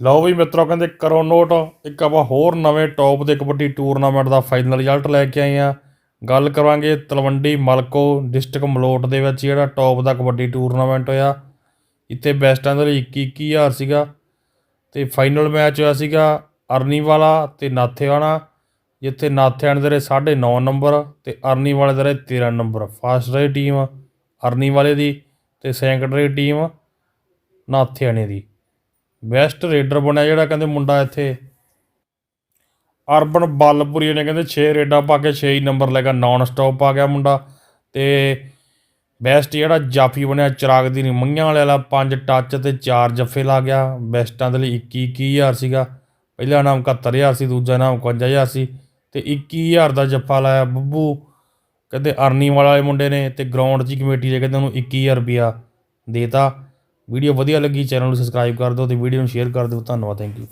ਲਓ ਵੀ ਮਿੱਤਰੋ, ਕਹਿੰਦੇ ਕਰੋ ਨੋਟ। ਇੱਕ ਆਪਾਂ ਹੋਰ ਨਵੇਂ ਟੌਪ ਦੇ ਕਬੱਡੀ ਟੂਰਨਾਮੈਂਟ ਦਾ ਫਾਈਨਲ ਰਿਜ਼ਲਟ ਲੈ ਕੇ ਆਏ ਆ ਗੱਲ ਕਰਾਂਗੇ ਤਲਵੰਡੀ ਮਲਕੋ ਡਿਸਟ੍ਰਿਕਟ ਮਲੋਟ ਦੇ ਵਿੱਚ, ਜਿਹੜਾ ਟੌਪ ਦਾ ਕਬੱਡੀ ਟੂਰਨਾਮੈਂਟ ਹੋਇਆ। ਇੱਥੇ ਬੈਸਟਾਂ ਦੇ ਲਈ 21 21000 ਸੀਗਾ। ਤੇ ਫਾਈਨਲ ਮੈਚ ਹੋਇਆ ਸੀਗਾ ਅਰਨੀ ਵਾਲਾ ਤੇ ਨਾਥੇ ਜਿੱਥੇ ਨਾਥੇ ਦੇ ਰਹੇ 9.5 ਨੰਬਰ ਤੇ ਅਰਨੀ ਵਾਲੇ ਦੇ ਰਹੇ 13 ਨੰਬਰ ਫਾਸਟ ਰਹੀ ਟੀਮ ਅਰਨੀ ਵਾਲੇ ਦੀ ਤੇ ਸੈਕੰਡ ਰਹੀ ਟੀਮ ਨਾਥੇ ਦੀ। ਬੈਸਟ ਰੇਡਰ ਬਣਿਆ ਜਿਹੜਾ ਕਹਿੰਦੇ ਮੁੰਡਾ ਇੱਥੇ। ਅਰਬਨ ਬੱਲਪੁਰੀ ਨੇ ਕਹਿੰਦੇ 6 ਰੇਡਾਂ ਪਾ ਕੇ 6 ਹੀ ਨੰਬਰ ਲੈ ਗਿਆ ਨਾਨ ਸਟਾਪ ਆ ਗਿਆ ਮੁੰਡਾ। ਤੇ ਬੈਸਟ ਜਿਹੜਾ ਜਾਫੀ ਬਣਿਆ, ਚਿਰਾਗ ਦੀ ਮੰਗੀਆਂ ਵਾਲੇ ਵਾਲਾ ਪੰਜ ਟੱਚ ਤੇ ਚਾਰ ਜੱਫੇ ਲਾ ਗਿਆ। ਬੈਸਟਾਂ ਦੇ ਲਈ 21 21000 ਸੀਗਾ। ਪਹਿਲਾ ਨਾਮ 71000 ਸੀ, ਦੂਜਾ ਨਾਮ 51000 ਸੀ। ਤੇ 21000 ਦਾ ਜੱਫਾ ਲਾਇਆ ਬੱਬੂ। ਕਹਿੰਦੇ ਅਰਨੀ ਵਾਲੇ ਮੁੰਡੇ ਨੇ ਤੇ ਗਰਾਊਂਡ 'ਚ ਕਮੇਟੀ ਦੇ ਕਹਿੰਦੇ ਉਹਨੂੰ 21000 ਰੁਪਿਆ ਦੇਤਾ। ਵੀਡੀਓ ਵਧੀਆ ਲੱਗੀ, ਚੈਨਲ ਨੂੰ ਸਬਸਕ੍ਰਾਈਬ ਕਰ ਦਿਓ ਤੇ ਵੀਡੀਓ ਨੂੰ ਸ਼ੇਅਰ ਕਰ ਦਿਓ। ਧੰਨਵਾਦ ਥੈਂਕ ਯੂ